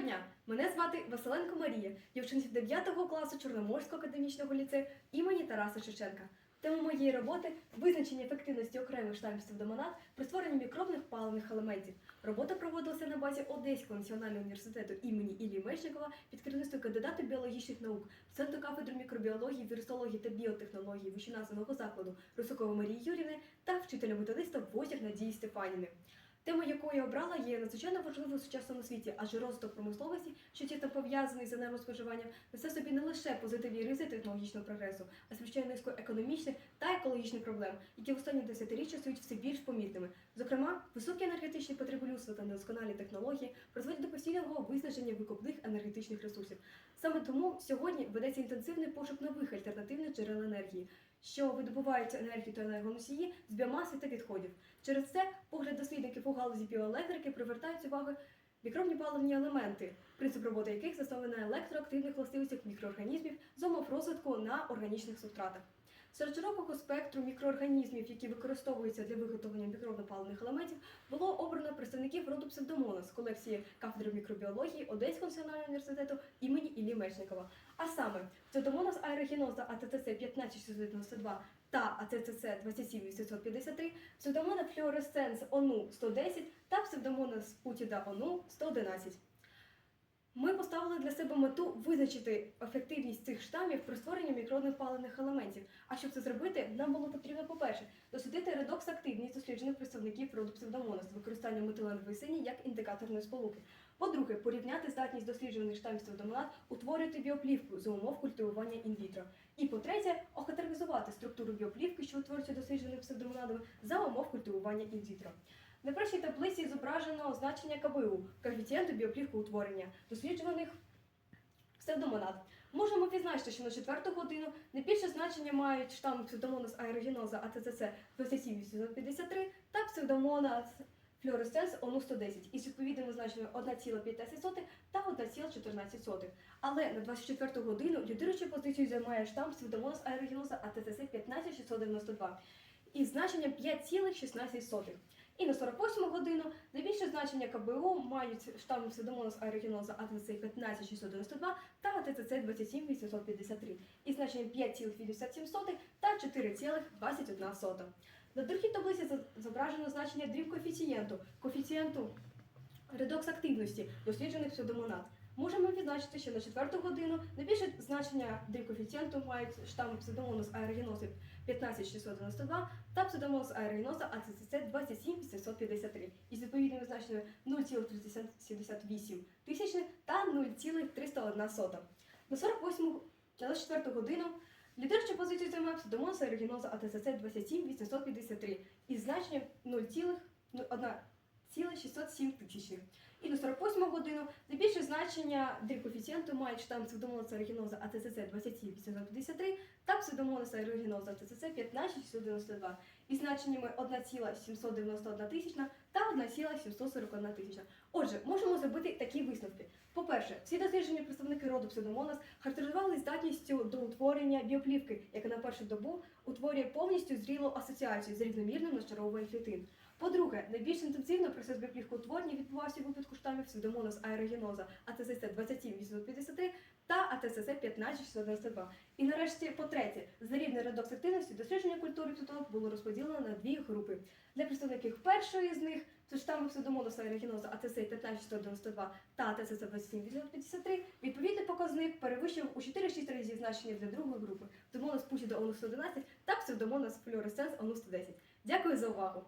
дня! Мене звати Василенко Марія, учениця 9 класу Чорноморського академічного ліцею імені Тараса Шевченка. Тема моєї роботи визначення ефективності окремих штамів псевдомонад при створенні мікробних паливних елементів. Робота проводилася на базі Одеського національного університету імені Іллі Мечникова під керівництвом кандидата біологічних наук, доценту кафедри мікробіології, вірусології та біотехнології вищеназваного закладу Русакової Марії Юрівни та вчителя методиста Возяк Надії Стефанівни. Тема, яку я обрала, є надзвичайно важливою в сучасному світі, адже розвиток промисловості, що тісно пов'язаний з енергоспоживанням, несе собі не лише позитивні ризи технологічного прогресу, а звичайно низку економічних та екологічних проблем, які в останні десятиріччя стають все більш помітними. Зокрема, високі енергетичні потреби людства та недосконалі технології призводять до постійного виснаження викопних енергетичних ресурсів. Саме тому сьогодні ведеться інтенсивний пошук нових альтернативних джерел енергії, що видобувають енергію та енергоносії з біомаси та відходів. Через це погляд дослідників у галузі біоелектрики привертають увагу мікробні паливні елементи, принцип роботи яких заснований на електроактивних властивостях мікроорганізмів з умов розвитку на органічних субстратах. Серед широкого спектру мікроорганізмів, які використовуються для виготовлення мікробно-паливних елементів, було обрано представників роду псевдомона з колекції кафедри мікробіології Одеського національного університету імені Іллі Мечникова. А саме псевдомонас аерогеноза АТЦ 15692 та АЦЦ 27853, псевдомона флюоресценс ОНУ 110 та псевдомонас путіда ОНУ 111. Ми поставили для себе мету визначити ефективність цих штамів при створенні мікробних паливних елементів. А щоб це зробити, нам було потрібно, по-перше, дослідити редокс-активність досліджених представників роду псевдомонас з використанням метиленової сині як індикаторної сполуки. По-друге, порівняти здатність досліджуваних штамів псевдомонад утворювати біоплівку за умов культивування інвітро. І по-третє, охарактеризувати структуру біоплівки, що утворюється дослідженими псевдомонадами за умов культивування інвітро. На першій таблиці зображено значення КБУ коефіцієнту біоплівкоутворення досліджуваних псевдомонад. Можемо відзначити, що на четверту годину найбільше значення мають штами псевдомонас аерогеноза АТЦЦ 27853 та псевдомонас флюоресценс ОНУ 110 із відповідними значеннями 1,5 та 1,14. Але на 24 годину лідируючу позицію займає штам псевдомонас аерогеноза АТЦЦ 15692 із значенням 5,16. І на 48 годину найбільше значення КБУ мають штами псевдомонас аерогеноза АТЦ 15692 та АТЦ 27853 із значенням 5,57 та 4,21. На другій таблиці зображено значення дріб-коефіцієнту, коефіцієнту редокс-активності досліджених псевдомонад. Можемо відзначити, що на четверту годину найбільше значення дріб-коефіцієнту мають штами псевдомонас аерогенози 15692 та псевдомонас аерогеноза АЦЦ 27753 із відповідними значеннями 0,378 тисячних та 0,301. На 48 на 4 годину лідируючу позицію займає псевдомонас аерогеноза АТЦЦ 27853 із значенням 0,1,607 тисячних. І на 48 годину найбільше значення дріб-коефіцієнту мають штам псевдомонаса аерогеноза АТЦЦ 27853 та псевдомонаса аерогеноза АТЦЦ 15692 із значеннями 1,791 тисячна та 1,741 тисячна. Отже, можемо зробити такі висновки. По-перше, всі досліджені представники роду псевдомонас характеризували здатністю до утворення біоплівки, яка на першу добу утворює повністю зрілу асоціацію з рівномірним нашаровуванням клітин. По-друге, найбільш інтенсивно процес біоплівкоутворення відбувався у випадку штамів псевдомонас аерогеноза АТСС 27853 та АТСС 15692. І нарешті, по-третє, за рівнем редокс активності дослідження культури псевдомонас було розподілено на дві групи. Для представників першої з них це штами псевдомонас аерогеноза АТС 15692 та АТСС 27853, відповідний показник перевищив у 4-6 разів значення для другої групи псевдомонас путіда ОНУ 111 та псевдомонас флюоресценс ОНУ 110. Дякую за увагу!